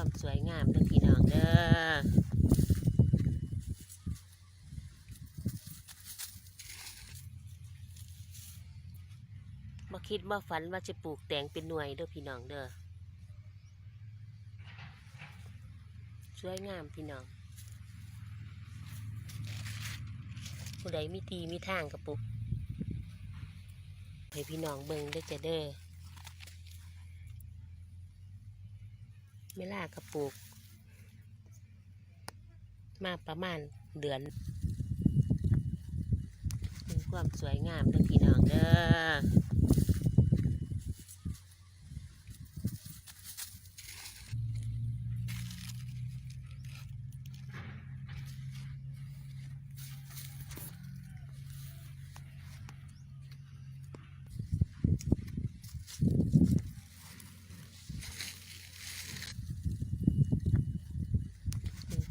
ความสวยงามเด้อพี่น้องเด้อบ่คิดบ่ฝันว่าจะปลูกแตงเป็นหน่วยเด้อพี่น้องเด้อสวยงามพี่น้อง ผู้ใดมีทีมีทางกับปลูกให้พี่น้องเบิ่งได้อจะเด้อ เมล่ากระปลูก มาประมาณเดือนเป็นความสวยงามเด้อพี่น้องเด้อ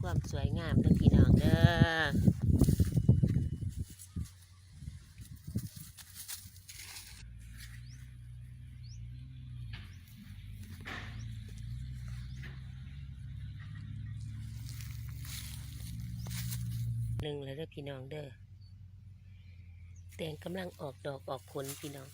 ความสวยงามเด้อพี่น้องเด้อหนึ่งแล้วเด้อพี่น้องเด้อแตงกำลังออกดอกออกผลพี่น้อง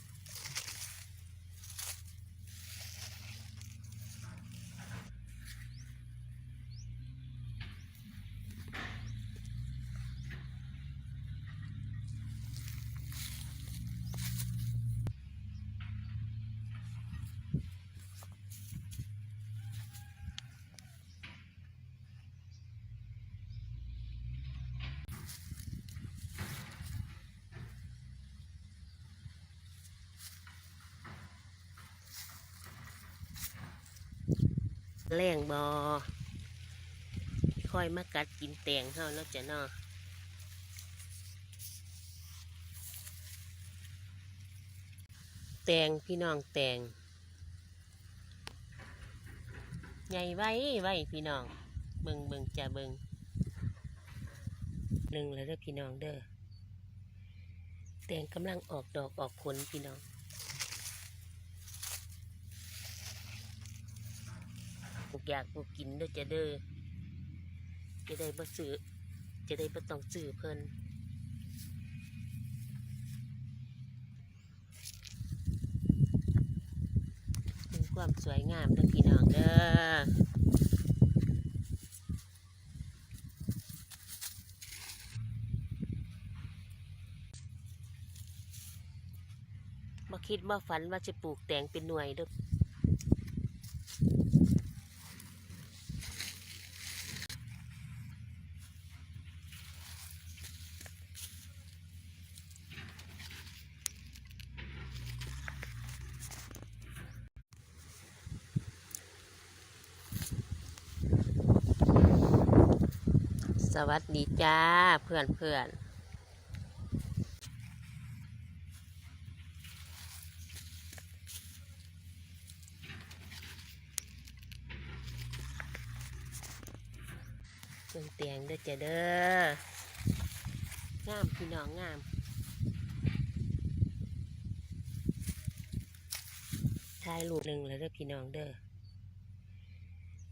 แรงบอค่อยมากัดกินแตงเฮาเนาะจ้ะเนาะแตงพี่น้องแตงใหญ่ไว้ไว้พี่น้อง เบิงเบิงจะเบิงหนึ่งแล้วเด้อพี่น้องเด้อแตงกำลังออกดอกออกผลพี่น้อง ปลูกอยากปลูกกินเด้อจะเด้อจะได้บ่ซื้อจะได้บ่ต้องซื้อเพิ่นเป็นความสวยงามเด้อพี่น้องเด้อบ่คิดบ่ฝันว่าจะปลูกแตงเป็นหน่วยเด้อ สวัสดีจ้าเพื่อนเพื่อนเครื่องเตียงเด้อจ้าเด้องามพี่น้องงามทายลูกหนึ่งแล้วเด้อพี่น้องเด้อ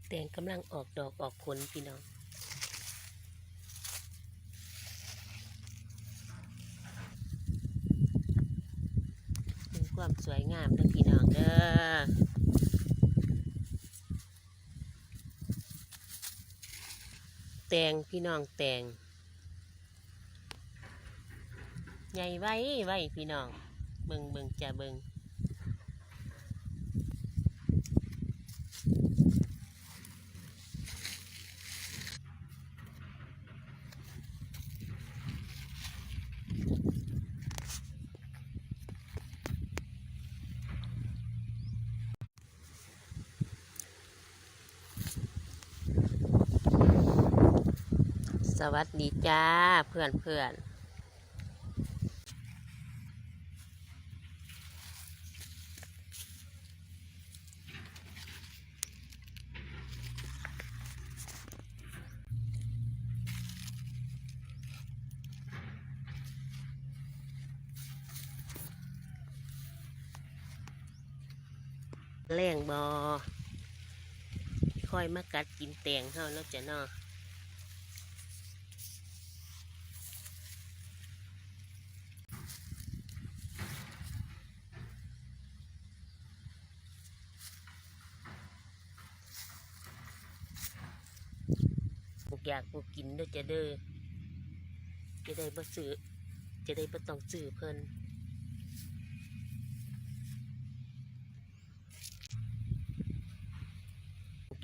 เตียงกำลังออกดอกออกผลพี่น้อง เป็น ความสวยงามเด้อพี่น้องเด้อแตงพี่น้องแตงใหญ่ไว้ไว้พี่น้องเบิงเบิงจะเบิง สวัสดีจ้าเพื่อนเพื่อนแรงบอค่อยมากัดกินแตงเฮาแล้วจะนา อยากปลูกินเด้อจะเด้อจะได้บ่ซื้อจะได้บ่ต้องซื้อเพิ่น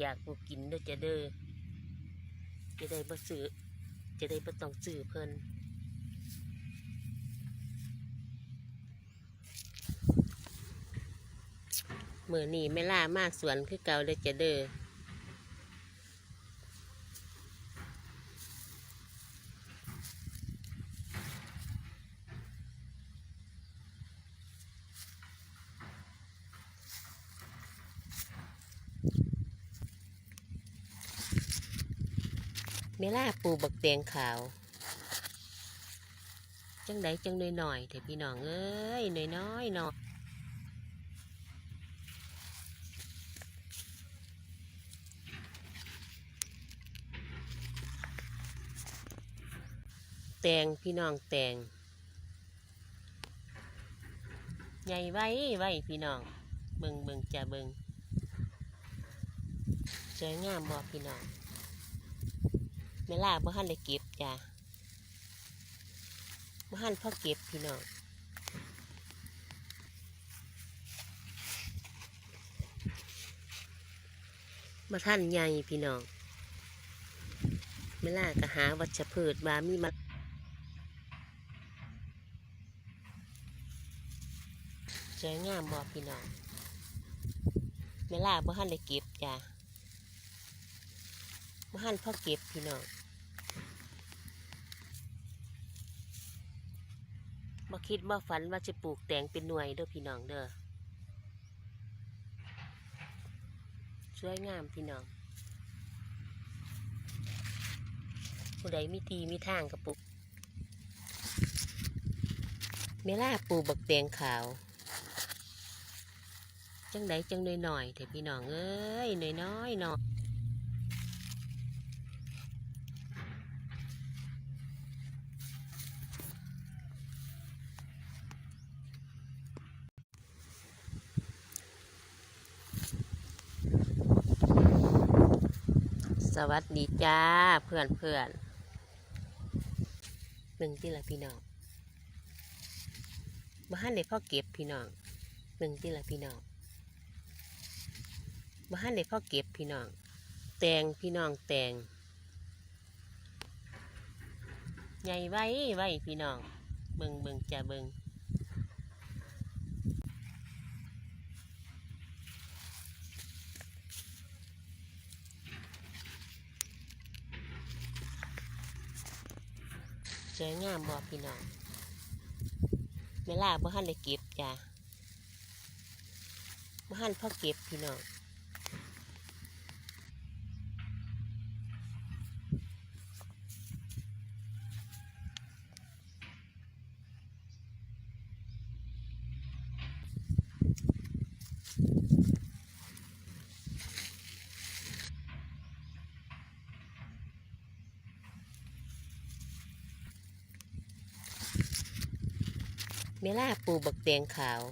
อยากปลูกินเด้อจะเด้อจะได้บ่ซื้อจะได้บ่ต้องซื้อเพิ่นมื้อนี้แม่ล่ามาสวนคือเก่าเด้อจะเด้อ แม่ล่าปูบักแตงขาว จังใดจังหน่อยๆเถอะพี่น้องเอ้ยน้อยๆเนาะแตงพี่น้องแตงใหญ่ไว้ไว้พี่น้องเบิงเบิงจะเบิงสวยงามบ่พี่น้อง เวลาบ่หันได้เก็บจ้ะบ่หันพ่อเก็บพี่น้องมาท่านใหญ่พี่น้องเวลาก็หาวัชพืชมามีมาสวยงามบ่พี่น้องเวลาบ่หันได้เก็บจ้ะบ่หันพ่อเก็บพี่น้อง บ่คิดบ่ฝันว่าจะปลูกแตงเป็นหน่วยเด้อพี่น้องเด้อสวยงามพี่น้องผู้ใดมีทีมีทางกับปลูกเมล่าปลูกบักแตงขาว จังใดจังหน่อยหน่อยๆเถอะพี่น้องเอ้ยหน่อยน้อย สวัสดีจ้าเพื่อนเพื่อนหนึ่งที่ละพี่น้องบ้านเด็พ่อเก็บพี่น้องหนึ่งที่ละพี่น้องบ้านเด็พ่อเก็บพี่น้องแตงพี่น้องแตงใหญ่ไว้ไว้พี่น้องเบิงเบิงจะเบิง วยงามบ่พี่น้องเวลาบ้านได้เก็บจ้ะบ้านพ่อเก็บพี่น้อง เมล่าปูบักแตงขาว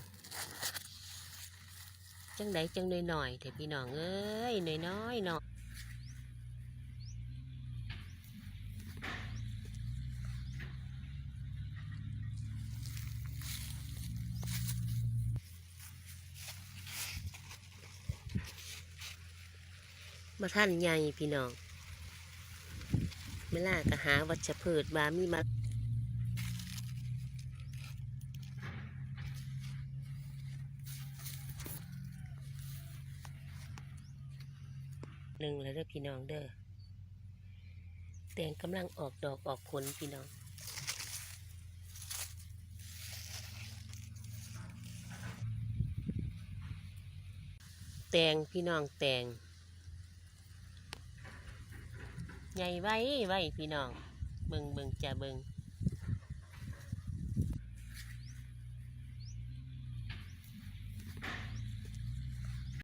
จังใดจังน่อยหน่อยๆเถอะพี่น้องเอ้ยน่อยน้อยๆเนาะมาท่านใหญ่พี่น้องเมล่าก็หาวัชพืชมามีมา หนึ่งแล้วเด้อพี่น้องเด้อแตงกำลังออกดอกออกผลพี่น้องแตงพี่น้องแตงใหญ่ไว้ไว้พี่น้องเบิงเบิงจะเบิง